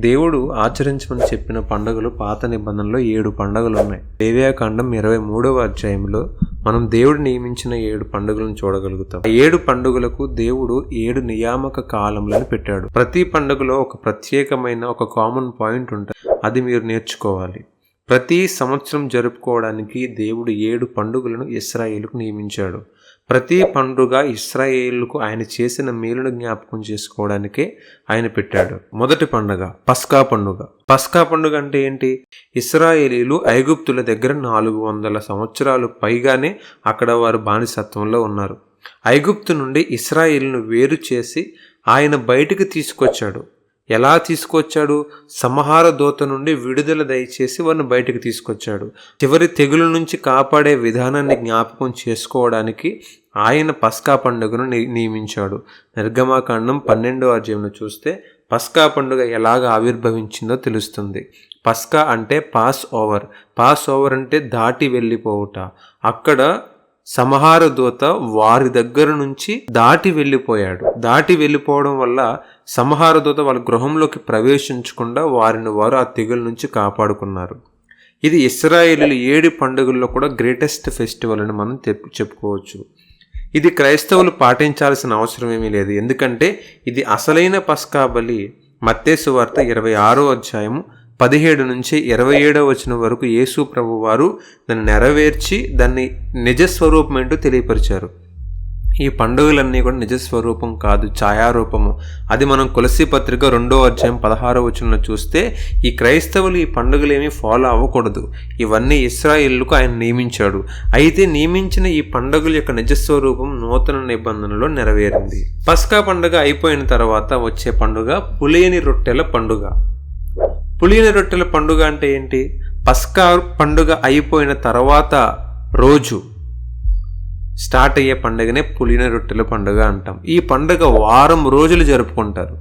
దేవుడు ఆచరించమని చెప్పిన పండుగలు పాత నిబంధనలో ఏడు పండుగలు ఉన్నాయి దేవ్యాకాండం ఇరవై మూడవ అధ్యాయంలో మనం దేవుడు నియమించిన ఏడు పండుగలను చూడగలుగుతాం. ఆ ఏడు పండుగలకు దేవుడు ఏడు నియామక కాలములను పెట్టాడు. ప్రతి పండుగలో ఒక ప్రత్యేకమైన ఒక కామన్ పాయింట్ ఉంటుంది. అది మీరు నేర్చుకోవాలి. ప్రతి సంవత్సరం జరుపుకోవడానికి దేవుడు ఏడు పండుగలను ఇస్రాయేలుకు నియమించాడు. ప్రతి పండుగ ఇస్రాయేలుకు ఆయన చేసిన మేలును జ్ఞాపకం చేసుకోవడానికే ఆయన పెట్టాడు. మొదటి పండుగ పస్కా పండుగ. పస్కా పండుగ అంటే ఏంటి? ఇస్రాయేలీలు ఐగుప్తుల దగ్గర నాలుగు వందల సంవత్సరాలు పైగానే అక్కడ వారు బానిసత్వంలో ఉన్నారు. ఐగుప్తు నుండి ఇస్రాయేల్ను వేరు చేసి ఆయన బయటికి తీసుకొచ్చాడు. ఎలా తీసుకొచ్చాడు? సంహార దూత నుండి విడుదల దయచేసి వారిని బయటకు తీసుకొచ్చాడు. చివరి తెగుల నుంచి కాపాడే విధానాన్ని జ్ఞాపకం చేసుకోవడానికి ఆయన పస్కా పండుగను ని- నియమించాడు. నిర్గమాకాండం పన్నెండో అధ్యాయంలో చూస్తే పస్కా పండుగ ఎలాగ ఆవిర్భవించిందో తెలుస్తుంది. పస్కా అంటే పాస్ ఓవర్. పాస్ ఓవర్ అంటే దాటి వెళ్ళిపోవుట. అక్కడ సమహార దూత వారి దగ్గర నుంచి దాటి వెళ్ళిపోయాడు. దాటి వెళ్ళిపోవడం వల్ల సమహార దూత వాళ్ళ గృహంలోకి ప్రవేశించకుండా వారిని వారు ఆ తెగుల నుంచి కాపాడుకున్నారు. ఇది ఇస్రాయేలీల ఏడు పండుగల్లో కూడా గ్రేటెస్ట్ ఫెస్టివల్ అని మనం చెప్పుకోవచ్చు. ఇది క్రైస్తవులు పాటించాల్సిన అవసరం ఏమీ లేదు. ఎందుకంటే ఇది అసలైన పస్కా బలి మత్తేసు వార్త ఇరవై ఆరో అధ్యాయము పదిహేడు నుంచి ఇరవై ఏడో వచనం వరకు యేసు ప్రభు వారు దాన్ని నెరవేర్చి దాన్ని నిజస్వరూపం తెలియపరిచారు. ఈ పండుగలన్నీ కూడా నిజస్వరూపం కాదు ఛాయారూపము. అది మనం తులసి పత్రిక రెండో అధ్యాయం పదహారో వచనంలో చూస్తే ఈ క్రైస్తవులు ఈ పండుగలు ఫాలో అవ్వకూడదు. ఇవన్నీ ఇస్రాయిల్కు ఆయన నియమించాడు. అయితే నియమించిన ఈ పండుగల యొక్క నిజస్వరూపం నూతన నిబంధనలో నెరవేరింది. పస్కా పండుగ అయిపోయిన తర్వాత వచ్చే పండుగ పులియని రొట్టెల పండుగ. పులియని రొట్టెల పండుగ అంటే ఏంటి? పస్కా పండుగ అయిపోయిన తర్వాత రోజు స్టార్ట్ అయ్యే పండుగనే పులిన రొట్టెల పండుగ అంటాం. ఈ పండుగ వారం రోజులు జరుపుకుంటారు.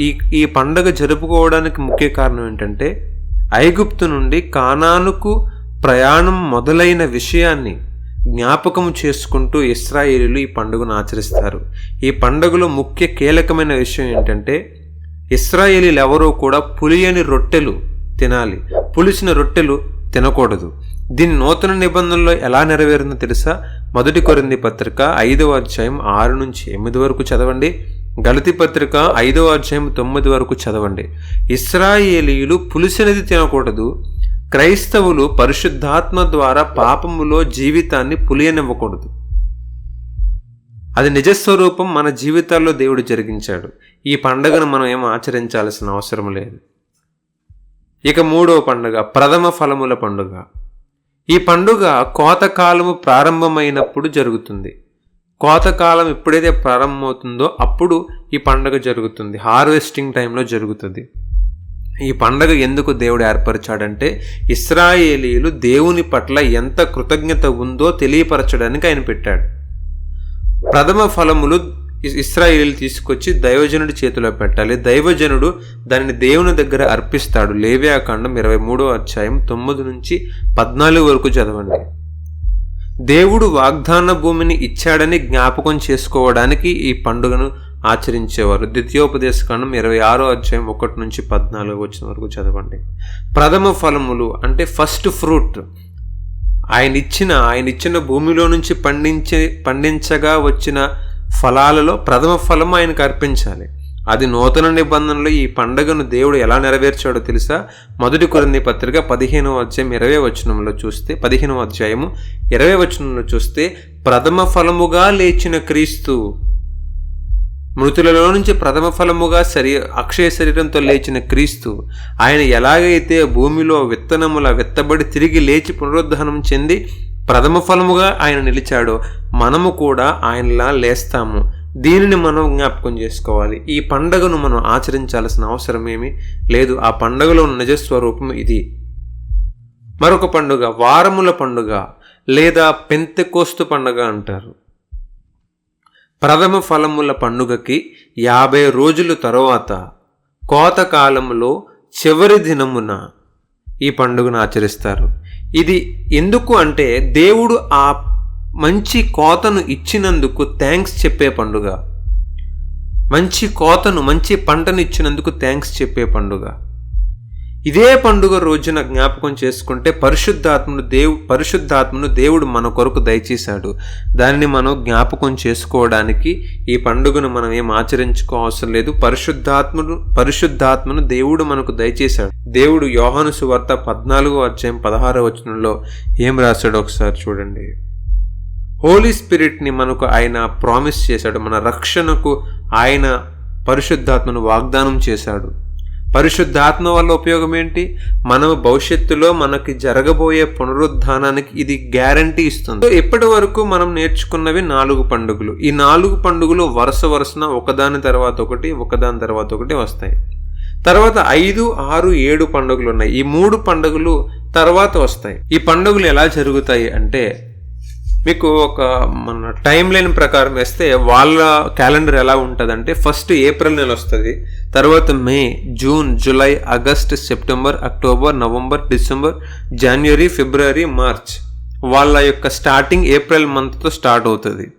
ఈ ఈ పండుగ జరుపుకోవడానికి ముఖ్య కారణం ఏంటంటే ఐగుప్తు నుండి కానానుకు ప్రయాణం మొదలైన విషయాన్ని జ్ఞాపకం చేసుకుంటూ ఇస్రాయేలీలు ఈ పండుగను ఆచరిస్తారు. ఈ పండుగలో ముఖ్య కీలకమైన విషయం ఏంటంటే ఇస్రాయేలీలు ఎవరూ కూడా పులియని రొట్టెలు తినాలి. పులిసిన రొట్టెలు తినకూడదు. దీని నూతన నిబంధనలో ఎలా నెరవేరిందో తెలుసా? మొదటి కొరింది పత్రిక ఐదవ అధ్యాయం ఆరు నుంచి ఎనిమిది వరకు చదవండి. గలతి పత్రిక ఐదవ అధ్యాయం తొమ్మిది వరకు చదవండి. ఇస్రాయేలీలు పులిసినది తినకూడదు. క్రైస్తవులు పరిశుద్ధాత్మ ద్వారా పాపములో జీవితాన్ని పులియనివ్వకూడదు. అది నిజస్వరూపం మన జీవితాల్లో దేవుడు జరిగించాడు. ఈ పండుగను మనం ఏం ఆచరించాల్సిన అవసరం లేదు. ఇక మూడవ పండుగ ప్రథమ ఫలముల పండుగ. ఈ పండుగ కోతకాలము ప్రారంభమైనప్పుడు జరుగుతుంది. కోతకాలం ఎప్పుడైతే ప్రారంభమవుతుందో అప్పుడు ఈ పండుగ జరుగుతుంది. హార్వెస్టింగ్ టైంలో జరుగుతుంది. ఈ పండగ ఎందుకు దేవుడు ఏర్పరిచాడంటే ఇస్రాయేలీలు దేవుని పట్ల ఎంత కృతజ్ఞత ఉందో తెలియపరచడానికి ఆయన పెట్టాడు. ప్రథమ ఫలములు ఇస్రాయిల్ తీసుకొచ్చి దైవజనుడి చేతిలో పెట్టాలి. దైవజనుడు దానిని దేవుని దగ్గర అర్పిస్తాడు. లేవ్యాకాండం ఇరవై మూడో అధ్యాయం తొమ్మిది నుంచి పద్నాలుగు వరకు చదవండి. దేవుడు వాగ్దాన భూమిని ఇచ్చాడని జ్ఞాపకం చేసుకోవడానికి ఈ పండుగను ఆచరించేవారు. ద్వితీయోపదేశకాండం ఇరవై ఆరో అధ్యాయం ఒకటి నుంచి పద్నాలుగు వచ్చిన వరకు చదవండి. ప్రథమ ఫలములు అంటే ఫస్ట్ ఫ్రూట్. ఆయన ఇచ్చిన ఆయన ఇచ్చిన భూమిలో నుంచి పండించే పండించగా వచ్చిన ఫలాలలో ప్రథమ ఫలం ఆయనకు అర్పించాలి. అది నూతన నిబంధనలో ఈ పండగను దేవుడు ఎలా నెరవేర్చాడో తెలుసా? మొదటి కొరంది పత్రిక పదిహేనవ అధ్యాయం ఇరవై వచనంలో చూస్తే పదిహేనవ అధ్యాయము ఇరవై వచనంలో చూస్తే ప్రథమ ఫలముగా లేచిన క్రీస్తు మృతులలో నుంచి ప్రథమ ఫలముగా శరీ అక్షయ శరీరంతో లేచిన క్రీస్తు ఆయన ఎలాగైతే భూమిలో విత్తనముల విత్తబడి తిరిగి లేచి పునరుద్ధానం చెంది ప్రథమ ఫలముగా ఆయన నిలిచాడో మనము కూడా ఆయనలా లేస్తాము. దీనిని మనం జ్ఞాపకం చేసుకోవాలి. ఈ పండగను మనం ఆచరించాల్సిన అవసరం ఏమీ లేదు. ఆ పండగలో ఉన్న నిజస్వరూపం ఇది. మరొక పండుగ వారముల పండుగ లేదా పెంతెకోస్తు పండుగ అంటారు. ప్రథమ ఫలముల పండుగకి యాభై రోజుల తరువాత కోతకాలంలో చివరి దినమున ఈ పండుగను ఆచరిస్తారు. ఇది ఎందుకు అంటే దేవుడు ఆ మంచి కోతను ఇచ్చినందుకు థ్యాంక్స్ చెప్పే పండుగ. మంచి కోతను మంచి పంటను ఇచ్చినందుకు థ్యాంక్స్ చెప్పే పండుగ. ఇదే పండుగ రోజున జ్ఞాపకం చేసుకుంటే పరిశుద్ధాత్మను దేవు పరిశుద్ధాత్మను దేవుడు మన కొరకు దయచేశాడు. దానిని మనం జ్ఞాపకం చేసుకోవడానికి ఈ పండుగను మనం ఏం ఆచరించుకో అవసరం లేదు. పరిశుద్ధాత్మను పరిశుద్ధాత్మను దేవుడు మనకు దయచేశాడు. దేవుడు యోహాను సువార్త పద్నాలుగో అధ్యాయం పదహారో వచనంలో ఏం రాశాడో ఒకసారి చూడండి. హోలీ స్పిరిట్ని మనకు ఆయన ప్రామిస్ చేశాడు. మన రక్షణకు ఆయన పరిశుద్ధాత్మను వాగ్దానం చేశాడు. పరిశుద్ధాత్మ వల్ల ఉపయోగం ఏంటి? మనం భవిష్యత్తులో మనకి జరగబోయే పునరుద్ధానానికి ఇది గ్యారంటీ ఇస్తుంది. ఇప్పటి వరకు మనం నేర్చుకున్నవి నాలుగు పండుగలు. ఈ నాలుగు పండుగలు వరుస వరుసన ఒకదాని తర్వాత ఒకటి ఒకదాని తర్వాత ఒకటి వస్తాయి. తర్వాత ఐదు ఆరు ఏడు పండుగలు ఉన్నాయి. ఈ మూడు పండుగలు తర్వాత వస్తాయి. ఈ పండుగలు ఎలా జరుగుతాయి అంటే మీకు ఒక మన టైం లైన్ ప్రకారం వేస్తే వాళ్ళ క్యాలెండర్ ఎలా ఉంటుందంటే ఫస్ట్ ఏప్రిల్ నెల వస్తుంది. తర్వాత May June July August September October November December జనవరి ఫిబ్రవరి మార్చ్ వాళ్ళ యొక్క స్టార్టింగ్ ఏప్రిల్ మంత్తో స్టార్ట్ అవుతుంది.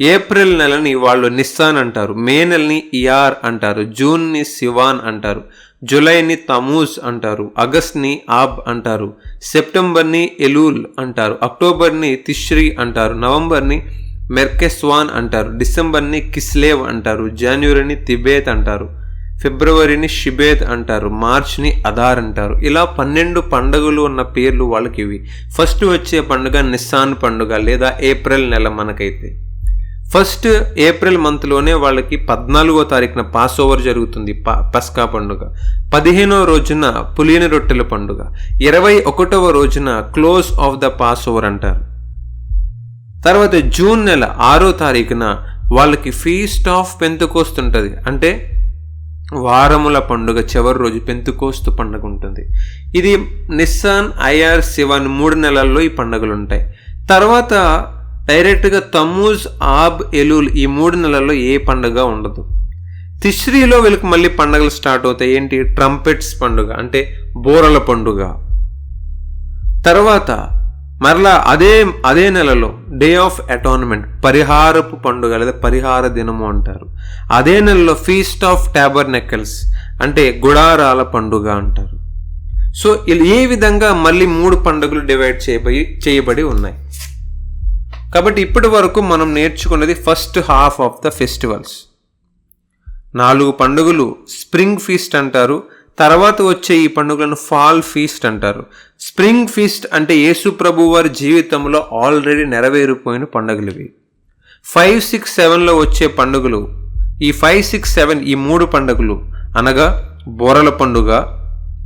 ఏప్రిల్ నెలని వాళ్ళు నిస్సాన్ అంటారు. మే నెలని ఇయార్ అంటారు. జూన్ని సివాన్ అంటారు. జూలైని తమూజ్ అంటారు ఆగస్ట్ని ఆబ్ అంటారు సెప్టెంబర్ని ఎలూల్ అంటారు అక్టోబర్ని తిష్రీ అంటారు నవంబర్ని మెర్కెస్వాన్ అంటారు డిసెంబర్ని కిస్లేవ్ అంటారు జనవరిని తిబేత్ అంటారు ఫిబ్రవరిని షిబేత్ అంటారు మార్చ్ని అదార్ అంటారు. ఇలా పన్నెండు పండుగలు ఉన్న పేర్లు వాళ్ళకి ఇవి ఫస్ట్ వచ్చే పండుగ నిస్సాన్ పండుగ లేదా ఏప్రిల్ నెల మనకైతే. ఫస్ట్ ఏప్రిల్ మంత్లోనే వాళ్ళకి పద్నాలుగో తారీఖున పాస్ ఓవర్ జరుగుతుంది పస్కా పండుగ. పదిహేనవ రోజున పులియని రొట్టెల పండుగ. ఇరవై ఒకటవ రోజున close of the Passover అంటారు. తర్వాత జూన్ నెల ఆరో తారీఖున వాళ్ళకి ఫీస్ట్ ఆఫ్ పెంతుకోస్తు ఉంటుంది. అంటే వారముల పండుగ చివరి రోజు పెంతుకోస్తు పండుగ ఉంటుంది. ఇది నిస్సాన్ ఐఆర్ శివన్ మూడు నెలల్లో ఈ పండుగలు ఉంటాయి. తర్వాత డైరెక్ట్గా తమూజ్ ఆబ్ ఎలూల్ ఈ మూడు నెలల్లో ఏ పండుగ ఉండదు. తిశ్రీలో వీళ్ళకి మళ్ళీ పండుగలు స్టార్ట్ అవుతాయి. ఏంటి? ట్రంపెట్స్ పండుగ అంటే బోరల పండుగ. తర్వాత మరలా అదే అదే నెలలో డే ఆఫ్ అటాన్మెంట్ పరిహారపు పండుగ లేదా పరిహార దినము అంటారు. అదే నెలలో ఫీస్ట్ ఆఫ్ ట్యాబర్ నెక్కల్స్ అంటే గుడారాల పండుగ అంటారు. సో ఈ విధంగా మళ్ళీ మూడు పండుగలు డివైడ్ చేయబడి చేయబడి ఉన్నాయి. కాబట్టి ఇప్పటి వరకు మనం నేర్చుకున్నది first half of the festivals నాలుగు పండుగలు స్ప్రింగ్ ఫీస్ట్ అంటారు. తర్వాత వచ్చే ఈ పండుగలను ఫాల్ ఫీస్ట్ అంటారు. స్ప్రింగ్ ఫీస్ట్ అంటే యేసు ప్రభు వారి జీవితంలో ఆల్రెడీ నెరవేరిపోయిన పండుగలు ఇవి. ఫైవ్ సిక్స్ సెవెన్లో వచ్చే పండుగలు. ఈ ఫైవ్ సిక్స్ సెవెన్ ఈ మూడు పండుగలు అనగా బోరల పండుగ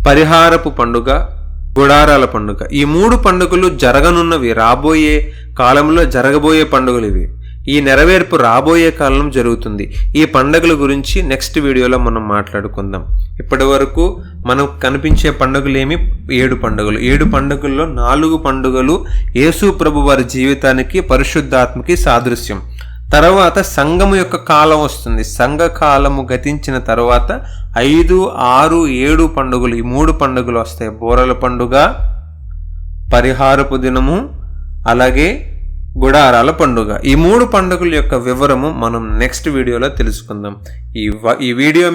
పరిహారపు పండుగ గుడారాల పండుగ. ఈ మూడు పండుగలు జరగనున్నవి. రాబోయే కాలంలో జరగబోయే పండుగలు ఇవి. ఈ నెరవేర్పు రాబోయే కాలం జరుగుతుంది. ఈ పండుగల గురించి నెక్స్ట్ వీడియోలో మనం మాట్లాడుకుందాం. ఇప్పటి వరకు మనకు కనిపించే పండుగలేమి? ఏడు పండుగలు. ఏడు పండుగల్లో నాలుగు పండుగలు యేసు ప్రభు వారి జీవితానికి పరిశుద్ధాత్మకి సాదృశ్యం. తర్వాత సంఘము యొక్క కాలం వస్తుంది. సంఘ కాలము గతించిన తర్వాత ఐదు ఆరు ఏడు పండుగలు ఈ మూడు పండుగలు వస్తాయి. బోరల పండుగ పరిహారపు దినము అలాగే గుడారాల పండుగ. ఈ మూడు పండుగల యొక్క వివరము మనం నెక్స్ట్ వీడియోలో తెలుసుకుందాం. ఈ ఈ వీడియో